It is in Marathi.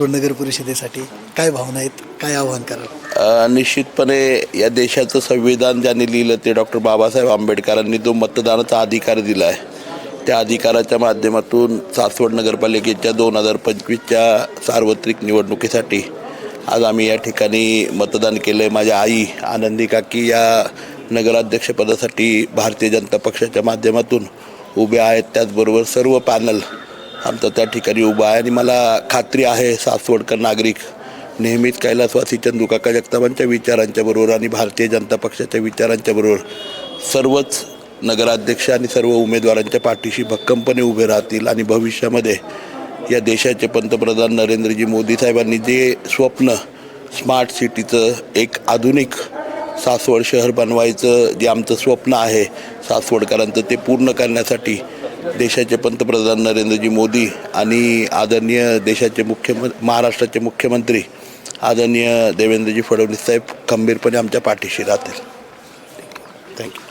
नगर परिषदेसाठी काय भावना आहेत? काय आव्हान कराल? निश्चितपणे या देशाचं संविधान ज्यांनी लिहिलं ते डॉक्टर बाबासाहेब आंबेडकरांनी जो मतदानाचा अधिकार दिला आहे त्या अधिकाराच्या माध्यमातून सासवड नगरपालिकेच्या दोन हजार पंचवीसच्या सार्वत्रिक निवडणुकीसाठी आज आम्ही या ठिकाणी मतदान केलं आहे माझ्या आई आनंदी काकी या नगराध्यक्षपदासाठी भारतीय जनता पक्षाच्या माध्यमातून उभ्या आहेत. त्याचबरोबर सर्व पॅनल आमचं त्या ठिकाणी उभं आहे आणि मला खात्री आहे सासवडकर नागरिक नेहमीच कैलासवासी चंदूकाका जगतापांच्या विचारांच्या बरोबर आणि भारतीय जनता पक्षाच्या विचारांच्या बरोबर सर्वच नगराध्यक्ष आणि सर्व उमेदवारांच्या पाठीशी भक्कमपणे उभे राहतील आणि भविष्यामध्ये या देशाचे पंतप्रधान नरेंद्रजी मोदी साहेबांनी जे स्वप्न स्मार्ट सिटीचं एक आधुनिक सासवड शहर बनवायचं जे आमचं स्वप्न आहे सासवडकरांचं ते पूर्ण करण्यासाठी देशाचे पंतप्रधान नरेंद्रजी मोदी आणि आदरणीय देशाचे मुख्यम महाराष्ट्राचे मुख्यमंत्री आदरणीय देवेंद्रजी फडणवीस साहेब खंबीरपणे आमच्या पाठीशी राहतील. थँक्यू